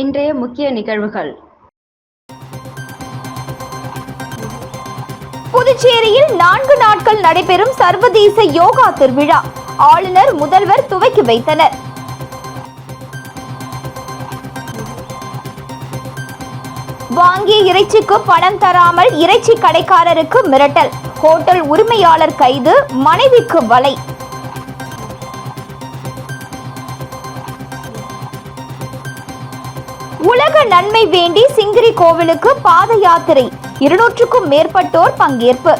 இன்றைய முக்கிய நிகழ்வுகள். புதுச்சேரியில் நான்கு நாட்கள் நடைபெறும் சர்வதேச யோகா திருவிழா. ஆளுநர் முதல்வர் துவக்கி வைத்தனர். வாங்கிய இறைச்சிக்கு பணம் தராமல் இறைச்சி கடைக்காரருக்கு மிரட்டல். ஹோட்டல் உரிமையாளர் கைது மனைவிக்கு வலை. உலக நன்மை வேண்டி சிங்கிரி கோவிலுக்கு பாத யாத்திரை. இருநூற்றுக்கும் மேற்பட்டோர் பங்கேற்பு.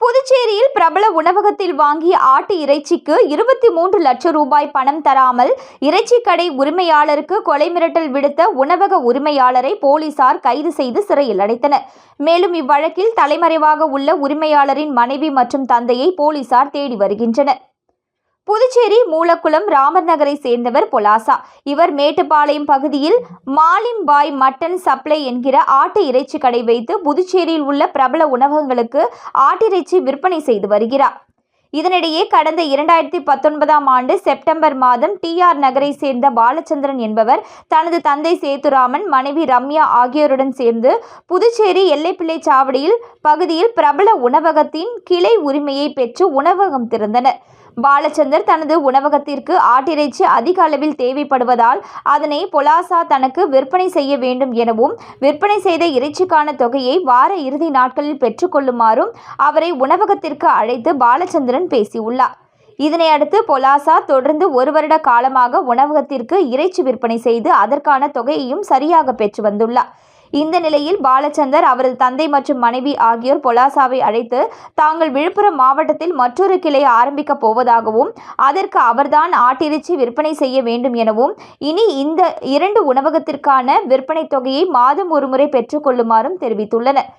புதுச்சேரியில் பிரபல உணவகத்தில் வாங்கிய ஆட்டு இறைச்சிக்கு இருபத்தி மூன்று லட்சம் ரூபாய் பணம் தராமல் இறைச்சி கடை உரிமையாளருக்கு கொலை மிரட்டல் விடுத்த உணவக உரிமையாளரை போலீசார் கைது செய்து சிறையில் அடைத்தனர். மேலும் இவ்வழக்கில் தலைமறைவாக உள்ள உரிமையாளரின் மனைவி மற்றும் தந்தையை போலீசார் தேடி வருகின்றனர். புதுச்சேரி மூலக்குளம் ராமர் நகரை சேர்ந்தவர் பொலாசா. இவர் மேட்டுப்பாளையம் பகுதியில் மாலிம்பாய் மட்டன் சப்ளை என்கிற ஆட்டு இறைச்சி கடை வைத்து புதுச்சேரியில் உள்ள பிரபல உணவகங்களுக்கு ஆட்டிறைச்சி விற்பனை செய்து வருகிறார். இதனிடையே கடந்த இரண்டாயிரத்தி பத்தொன்பதாம் ஆண்டு செப்டம்பர் மாதம் டிஆர் நகரை சேர்ந்த பாலச்சந்திரன் என்பவர் தனது தந்தை சேத்துராமன் மனைவி ரம்யா ஆகியோருடன் சேர்ந்து புதுச்சேரி எல்லைப்பிள்ளை சாவடியில் பகுதியில் பிரபல உணவகத்தின் கிளை உரிமையை பெற்று உணவகம் திறந்தனர். பாலச்சந்தர் தனது உணவகத்திற்கு ஆட்டிறைச்சி அதிக அளவில் தேவைப்படுவதால் அதனை பொலாசா தனக்கு விற்பனை செய்ய வேண்டும் எனவும் விற்பனை செய்த இறைச்சிக்கான தொகையை வார இறுதி நாட்களில் பெற்றுக்கொள்ளுமாறும் அவரை உணவகத்திற்கு அழைத்து பாலச்சந்திரன் பேசியுள்ளார். இதனை அடுத்து பொலாசா தொடர்ந்து ஒரு வருட காலமாக உணவகத்திற்கு இறைச்சி விற்பனை செய்து அதற்கான தொகையையும் சரியாக பெற்று வந்துள்ளார். இந்த நிலையில் பாலச்சந்தர் அவரது தந்தை மற்றும் மனைவி ஆகியோர் பொலாசாவை அழைத்து தாங்கள் விழுப்புரம் மாவட்டத்தில் மற்றொரு கிளை ஆரம்பிக்கப் போவதாகவும் அதற்கு அவர்தான் ஆட்டிறைச்சி விற்பனை செய்ய வேண்டும் எனவும் இனி இந்த இரண்டு உணவகத்திற்கான விற்பனை தொகையை மாதம் ஒருமுறை பெற்றுக்கொள்ளுமாறும் தெரிவித்துள்ளனர்.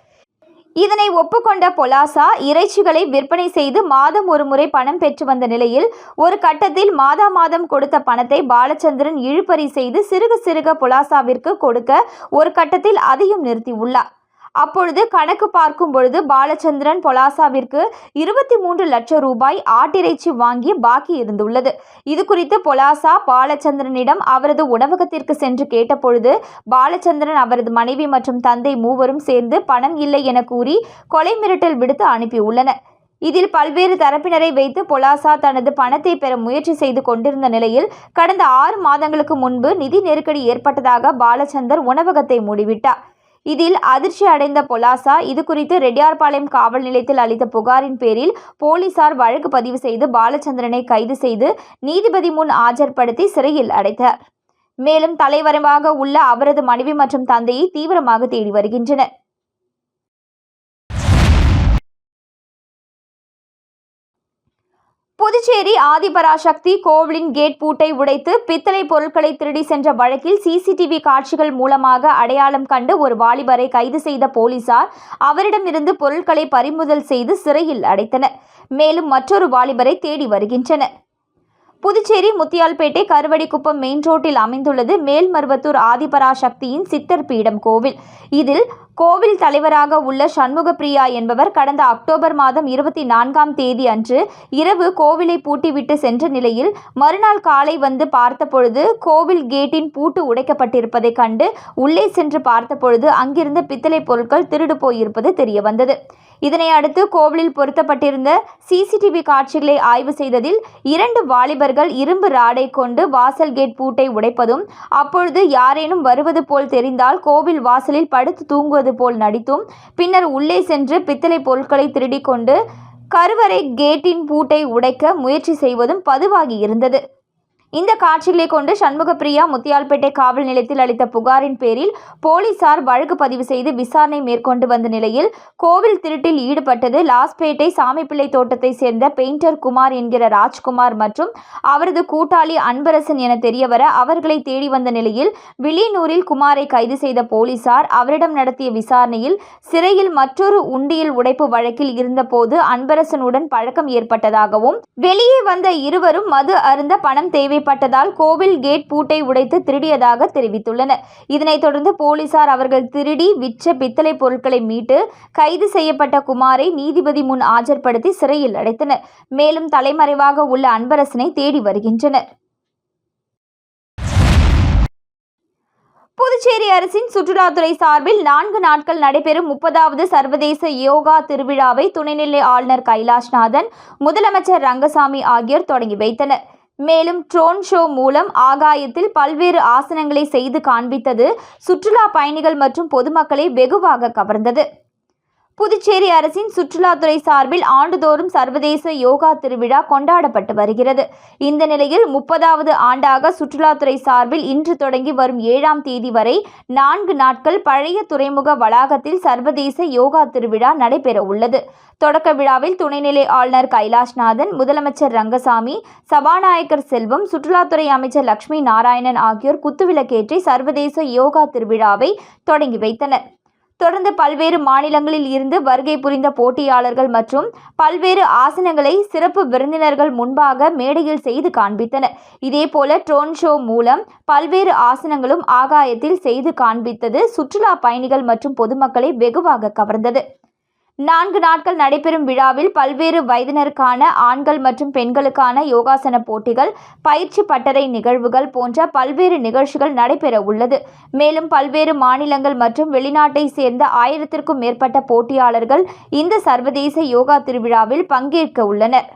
இதனை ஒப்புக்கொண்ட பொலாசா இறைச்சிகளை விற்பனை செய்து மாதம் ஒரு முறை பணம் பெற்று வந்த நிலையில் ஒரு கட்டத்தில் மாதா மாதம் கொடுத்த பணத்தை பாலச்சந்திரன் இழுபறி செய்து சிறுக சிறுக பொலாசாவிற்கு கொடுக்க ஒரு கட்டத்தில் அதையும் நிறுத்தியுள்ளார். அப்பொழுது கணக்கு பார்க்கும் பொழுது பாலச்சந்திரன் பொலாசாவிற்கு இருபத்தி மூன்று லட்சம் ரூபாய் ஆட்டிறைச்சி வாங்கி பாக்கி இருந்துள்ளது. இது குறித்து பொலாசா பாலச்சந்திரனிடம் அவரது உணவகத்திற்கு சென்று கேட்டபொழுது பாலச்சந்திரன் அவரது மனைவி மற்றும் தந்தை மூவரும் சேர்ந்து பணம் இல்லை என கூறி கொலை மிரட்டல் விடுத்து அனுப்பியுள்ளனர். இதில் பல்வேறு தரப்பினரை வைத்து பொலாசா தனது பணத்தை பெற முயற்சி செய்து கொண்டிருந்த நிலையில் கடந்த ஆறு மாதங்களுக்கு முன்பு நிதி நெருக்கடி ஏற்பட்டதாக பாலச்சந்தர் உணவகத்தை மூடிவிட்டார். இதில் அதிர்ச்சி அடைந்த பொலாசா இது குறித்து ரெட்டியார்பாளையம் காவல் நிலையத்தில் அளித்த புகாரின் பேரில் போலீசார் வழக்கு பதிவு செய்து பாலச்சந்திரனை கைது செய்து நீதிபதி முன் ஆஜர்படுத்தி சிறையில் அடைத்தார். மேலும் தலைவரமாக உள்ள அவரது மனைவி மற்றும் தந்தையை தீவிரமாக தேடி வருகின்றனர். புதுச்சேரி ஆதிபராசக்தி கோவிலின் கேட் பூட்டை உடைத்து பித்தளை பொருட்களை திருடி சென்ற வழக்கில் சிசிடிவி காட்சிகள் மூலமாக அடையாளம் கண்டு ஒரு வாலிபரை கைது செய்த போலீசார் அவரிடமிருந்து பொருட்களை பறிமுதல் செய்து சிறையில் அடைத்தனர். மேலும் மற்றொரு வாலிபரை தேடி வருகின்றனர். புதுச்சேரி முத்தியால்பேட்டை கருவடிக்குப்பம் மெயின் ரோட்டில் அமைந்துள்ளது மேல்மருவத்தூர் ஆதிபராசக்தியின் சித்தர் பீடம் கோவில். இதில் கோவில் தலைவராக உள்ள சண்முகப்பிரியா என்பவர் கடந்த அக்டோபர் மாதம் இருபத்தி நான்காம் தேதி அன்று இரவு கோவிலை பூட்டிவிட்டு சென்ற நிலையில் மறுநாள் காலை வந்து பார்த்தபொழுது கோவில் கேட்டின் பூட்டு உடைக்கப்பட்டிருப்பதைக் கண்டு உள்ளே சென்று பார்த்தபொழுது அங்கிருந்த பித்தளை பொருட்கள் திருடு போயிருப்பது தெரியவந்தது. இதனை அடுத்து கோவிலில் பொருத்தப்பட்டிருந்த சிசிடிவி காட்சிகளை ஆய்வு செய்ததில் இரண்டு வாலிபர் அவர்கள் இரும்பு ராடை கொண்டு வாசல் கேட் பூட்டை உடைப்பதும் அப்பொழுது யாரேனும் வருவது போல் தெரிந்தால் கோவில் வாசலில் படுத்து தூங்குவது போல் நடித்தும் பின்னர் உள்ளே சென்று பித்தளை பொருட்களை திருடிக்கொண்டு கருவறை கேட்டின் பூட்டை உடைக்க முயற்சி செய்வதும் பதிவாகி இருந்தது. இந்த காட்சிகளை கொண்டு சண்முகப்பிரியா முத்தியால்பேட்டை காவல் நிலையத்தில் அளித்த புகாரின் பேரில் போலீசார் வழக்கு பதிவு செய்து விசாரணை மேற்கொண்டு வந்த நிலையில் கோவில் திருட்டில் ஈடுபட்டது லாஸ்பேட்டை சாமிப்பிள்ளை தோட்டத்தை சேர்ந்த பெயிண்டர் குமார் என்கிற ராஜ்குமார் மற்றும் அவரது கூட்டாளி அன்பரசன் என தெரியவர அவர்களை தேடி வந்த நிலையில் வில்லியனூரில் குமாரை கைது செய்த போலீசார் அவரிடம் நடத்திய விசாரணையில் சிறையில் மற்றொரு உண்டியல் உடைப்பு வழக்கில் இருந்தபோது அன்பரசனுடன் பழக்கம் ஏற்பட்டதாகவும் வெளியே வந்த இருவரும் மது அருந்த பணம் தேவை தேவைப்பட்டதால் கோவில் கேட் பூட்டை உடைத்து திருடியதாக தெரிவித்துள்ளனர். இதனைத் தொடர்ந்து போலீசார் அவர்கள் திருடி விற்ற பித்தளை பொருட்களை மீட்டு கைது செய்யப்பட்ட குமாரை நீதிபதி முன் ஆஜர்படுத்தி சிறையில் அடைத்தனர். மேலும் தலைமறைவாக உள்ள அன்பரசனை தேடி வருகின்றனர். புதுச்சேரி அரசின் சுற்றுலாத்துறை சார்பில் நான்கு நாட்கள் நடைபெறும் முப்பதாவது சர்வதேச யோகா திருவிழாவை துணைநிலை ஆளுநர் கைலாஷ்நாதன் முதலமைச்சர் ரங்கசாமி ஆகியோர் தொடங்கி வைத்தனர். மேலும் ட்ரோன் ஷோ மூலம் ஆகாயத்தில் பல்வேறு ஆசனங்களை செய்து காண்பித்தது சுற்றுலா பயணிகள் மற்றும் பொதுமக்களை வெகுவாக கவர்ந்தது. புதுச்சேரி அரசின் சுற்றுலாத்துறை சார்பில் ஆண்டுதோறும் சர்வதேச யோகா திருவிழா கொண்டாடப்பட்டு வருகிறது. இந்த நிலையில் முப்பதாவது ஆண்டாக சுற்றுலாத்துறை சார்பில் இன்று தொடங்கி வரும் ஏழாம் தேதி வரை நான்கு நாட்கள் பழைய துறைமுக வளாகத்தில் சர்வதேச யோகா திருவிழா நடைபெற உள்ளது. தொடக்க விழாவில் துணைநிலை ஆளுநர் கைலாஷ்நாதன் முதலமைச்சர் ரங்கசாமி சபாநாயகர் செல்வம் சுற்றுலாத்துறை அமைச்சர் லட்சுமி நாராயணன் ஆகியோர் குத்துவிளக்கேற்றி சர்வதேச யோகா திருவிழாவை தொடங்கி வைத்தனர். தொடர்ந்து பல்வேறு மாநிலங்களில் இருந்து வருகை புரிந்த போட்டியாளர்கள் மற்றும் பல்வேறு ஆசனங்களை சிறப்பு விருந்தினர்கள் முன்பாக மேடையில் செய்து காண்பித்தனர். இதேபோல ட்ரோன் ஷோ மூலம் பல்வேறு ஆசனங்களும் ஆகாயத்தில் செய்து காண்பித்தது சுற்றுலா பயணிகள் மற்றும் பொதுமக்களை வெகுவாக கவர்ந்தது. நான்கு நாட்கள் நடைபெறும் விழாவில் பல்வேறு வயதினருக்கான ஆண்கள் மற்றும் பெண்களுக்கான யோகாசன போட்டிகள் பயிற்சி பட்டறை நிகழ்வுகள் போன்ற பல்வேறு நிகழ்ச்சிகள் நடைபெற உள்ளது. மேலும் பல்வேறு மாநிலங்கள் மற்றும் வெளிநாட்டை சேர்ந்த ஆயிரத்திற்கும் மேற்பட்ட போட்டியாளர்கள் இந்த சர்வதேச யோகா திருவிழாவில் பங்கேற்க உள்ளனர்.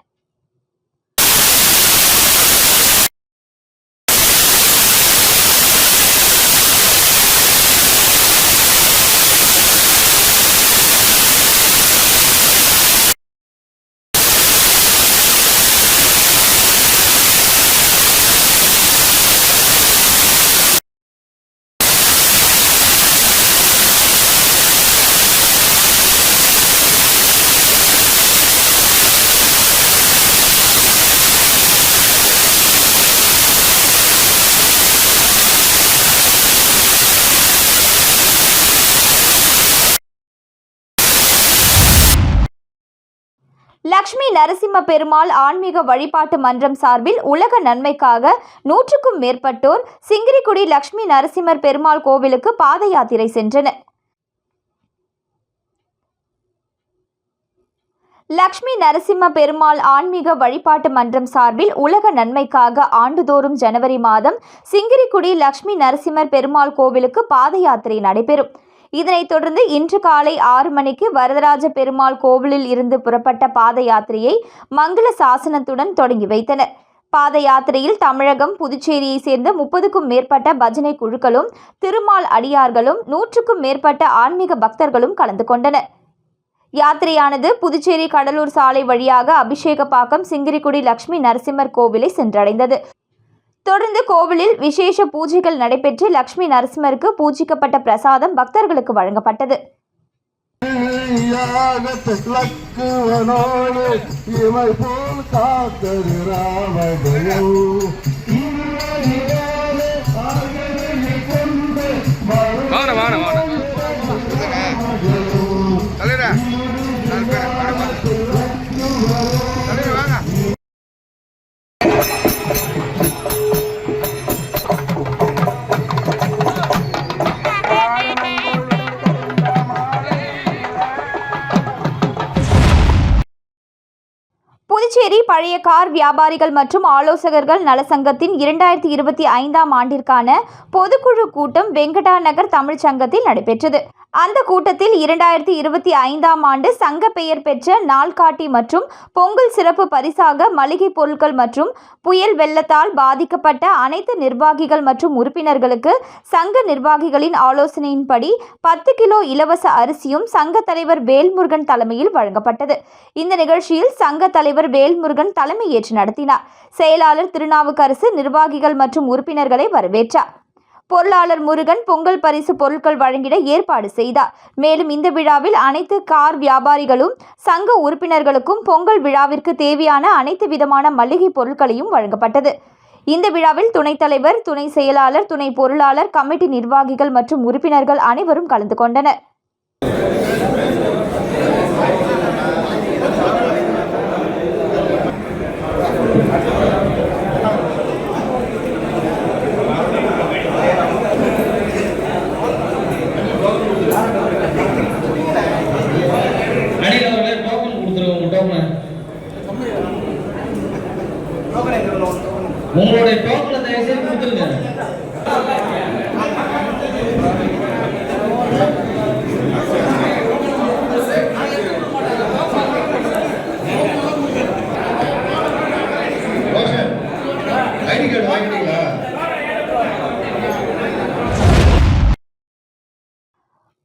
லக்ஷ்மி நரசிம்ம பெருமாள் ஆன்மீக வழிபாட்டு மன்றம் சார்பில் உலக நன்மைக்காக நூற்றுக்கும் மேற்பட்டோர் சிங்கிரிக்குடி லக்ஷ்மி நரசிம்மர் பெருமாள் கோவிலுக்கு பாத யாத்திரை சென்றனர். லக்ஷ்மி நரசிம்ம பெருமாள் ஆன்மீக வழிபாட்டு மன்றம் சார்பில் உலக நன்மைக்காக ஆண்டுதோறும் ஜனவரி மாதம் சிங்கிரிக்குடி லக்ஷ்மி நரசிம்மர் பெருமாள் கோவிலுக்கு பாத யாத்திரை நடைபெறும். இதனைத் தொடர்ந்து இன்று காலை ஆறு மணிக்கு வரதராஜ பெருமாள் கோவிலில் இருந்து புறப்பட்ட பாத யாத்திரையை மங்கள சாசனத்துடன் தொடங்கி வைத்தனர். பாத யாத்திரையில் தமிழகம் புதுச்சேரியை சேர்ந்த முப்பதுக்கும் மேற்பட்ட பஜனை குழுக்களும் திருமால் அடியார்களும் நூற்றுக்கும் மேற்பட்ட ஆன்மீக பக்தர்களும் கலந்து கொண்டனர். யாத்திரையானது புதுச்சேரி கடலூர் சாலை வழியாக அபிஷேகப்பாக்கம் சிங்கிரிக்குடி லட்சுமி நரசிம்மர் கோவிலை சென்றடைந்தது. தொடர்ந்து கோவிலில் விசேஷ பூஜைகள் நடைபெற்று லட்சுமி நரசிம்மருக்கு பூஜிக்கப்பட்ட பிரசாதம் பக்தர்களுக்கு வழங்கப்பட்டது. இமை போல் காத்தது ராமஜயம் பழைய கார் வியாபாரிகள் மற்றும் ஆலோசகர்கள் நலசங்கத்தின் இரண்டாயிரத்தி இருபத்தி ஐந்தாம் ஆண்டிற்கான பொதுக்குழு கூட்டம் வெங்கடா நகர் தமிழ்ச் சங்கத்தில் நடைபெற்றது. அந்த கூட்டத்தில் இரண்டாயிரத்தி இருபத்தி ஐந்தாம் ஆண்டு சங்க பெயர் பெற்ற நாள்காட்டி மற்றும் பொங்கல் சிறப்பு பரிசாக மளிகை பொருட்கள் மற்றும் புயல் வெள்ளத்தால் பாதிக்கப்பட்ட அனைத்து நிர்வாகிகள் மற்றும் உறுப்பினர்களுக்கு சங்க நிர்வாகிகளின் ஆலோசனையின்படி பத்து கிலோ இலவச அரிசியும் சங்க தலைவர் வேல்முருகன் தலைமையில் வழங்கப்பட்டது. இந்த நிகழ்ச்சியில் சங்க தலைவர் வேல்முருகன் தலைமையேற்று நடத்தினார். செயலாளர் திருநாவுக்கரசு நிர்வாகிகள் மற்றும் உறுப்பினர்களை வரவேற்றார். பொருளாளர் முருகன் பொங்கல் பரிசு பொருட்கள் வழங்கிட ஏற்பாடு செய்தார். மேலும் இந்த விழாவில் அனைத்து கார் வியாபாரிகளும் சங்க உறுப்பினர்களுக்கும் பொங்கல் விழாவிற்கு தேவையான அனைத்து விதமான மளிகை பொருட்களையும் வழங்கப்பட்டது. இந்த விழாவில் துணைத் தலைவர் துணை செயலாளர் துணை பொருளாளர் கமிட்டி நிர்வாகிகள் மற்றும் உறுப்பினர்கள் அனைவரும் கலந்து கொண்டனர்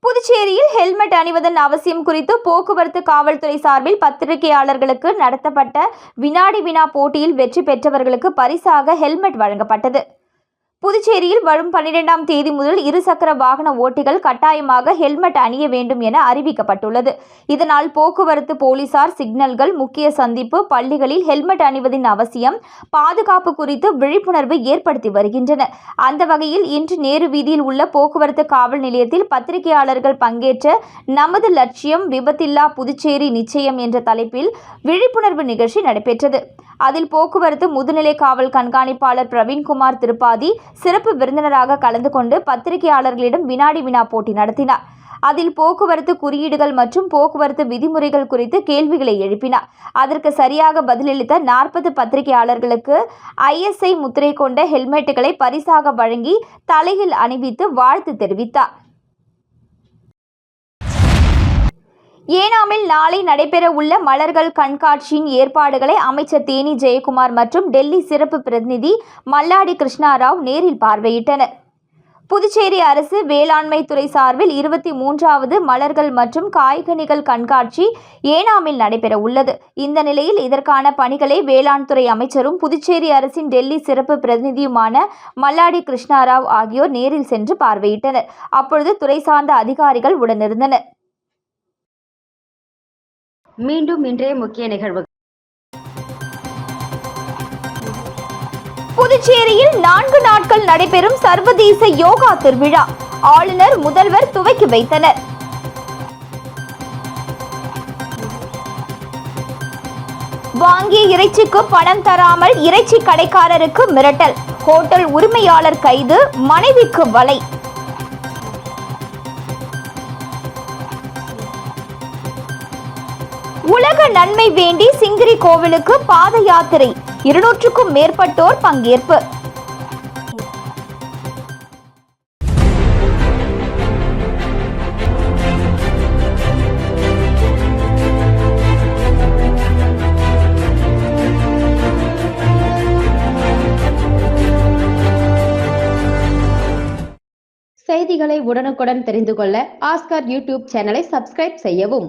புதுச்சேரியில் ஹெல்மெட் அவசியம் குறித்து போக்குவரத்து காவல்துறை சார்பில் பத்திரிகையாளர்களுக்கு நடத்தப்பட்ட வினாடி வினா போட்டியில் வெற்றி பெற்றவர்களுக்கு பரிசாக ஹெல்மெட் வழங்கப்பட்டது. புதுச்சேரியில் வரும் பன்னிரெண்டாம் தேதி முதல் இருசக்கர வாகன ஓட்டிகள் கட்டாயமாக ஹெல்மெட் அணிய வேண்டும் என அறிவிக்கப்பட்டுள்ளது. இதனால் போக்குவரத்து போலீசார் சிக்னல்கள் முக்கிய சந்திப்பு பள்ளிகளில் ஹெல்மெட் அணிவதின் அவசியம் பாதுகாப்பு குறித்து விழிப்புணர்வு ஏற்படுத்தி வருகின்றனர் அந்த வகையில் இன்று நேரு வீதியில் உள்ள போக்குவரத்து காவல் நிலையத்தில் பத்திரிகையாளர்கள் பங்கேற்ற நமது லட்சியம் விபத்தில்லா புதுச்சேரி நிச்சயம் என்ற தலைப்பில் விழிப்புணர்வு நிகழ்ச்சி நடைபெற்றது. அதில் போக்குவரத்து முதுநிலை காவல் கண்காணிப்பாளர் பிரவீன்குமார் திருப்பாதி சிறப்பு விருந்தினராக கலந்து கொண்டு பத்திரிகையாளர்களிடம் வினாடி வினா போட்டி நடத்தினார். அதில் போக்குவரத்து குறியீடுகள் மற்றும் போக்குவரத்து விதிமுறைகள் குறித்து கேள்விகளை எழுப்பினார். அதற்கு சரியாக பதிலளித்த நாற்பது பத்திரிகையாளர்களுக்கு ஐஎஸ்ஐ முத்திரை கொண்ட ஹெல்மெட்டுகளை பரிசாக வழங்கி தலையில் அணிவித்து வாழ்த்து தெரிவித்தார். ஏனாமில் நாளை நடைபெறவுள்ள மலர்கள் கண்காட்சியின் ஏற்பாடுகளை அமைச்சர் தேனி ஜெயக்குமார் மற்றும் டெல்லி சிறப்பு பிரதிநிதி மல்லாடி கிருஷ்ணாராவ் நேரில் பார்வையிட்டனர். புதுச்சேரி அரசு வேளாண்மை துறை சார்பில் இருபத்தி மூன்றாவது மலர்கள் மற்றும் காய்கனிகள் கண்காட்சி ஏனாமில் நடைபெற உள்ளது இந்த நிலையில் இதற்கான பணிகளை வேளாண் துறை அமைச்சரும் புதுச்சேரி அரசின் டெல்லி சிறப்பு பிரதிநிதியுமான மல்லாடி கிருஷ்ணாராவ் ஆகியோர் நேரில் சென்று பார்வையிட்டனர். அப்பொழுது துறை சார்ந்த அதிகாரிகள் உடனிருந்தனர். மீண்டும் இன்றைய முக்கிய நிகழ்வு புதுச்சேரியில் நான்கு நாட்கள் நடைபெறும் சர்வதேச யோகா திருவிழா. ஆளுநர் முதல்வர் துவக்கி வைத்தனர். வாங்கிய இறைச்சிக்கு பணம் தராமல் இறைச்சி கடைக்காரருக்கு மிரட்டல். ஹோட்டல் உரிமையாளர் கைது மனைவிக்கு வலை. உலக நன்மை வேண்டி சிங்கிரி கோவிலுக்கு பாத யாத்திரை. இருநூற்றுக்கும் மேற்பட்டோர் பங்கேற்பு. செய்திகளை உடனுக்குடன் தெரிந்து கொள்ள ஆஸ்கார் யூடியூப் சேனலை சப்ஸ்கிரைப் செய்யவும்.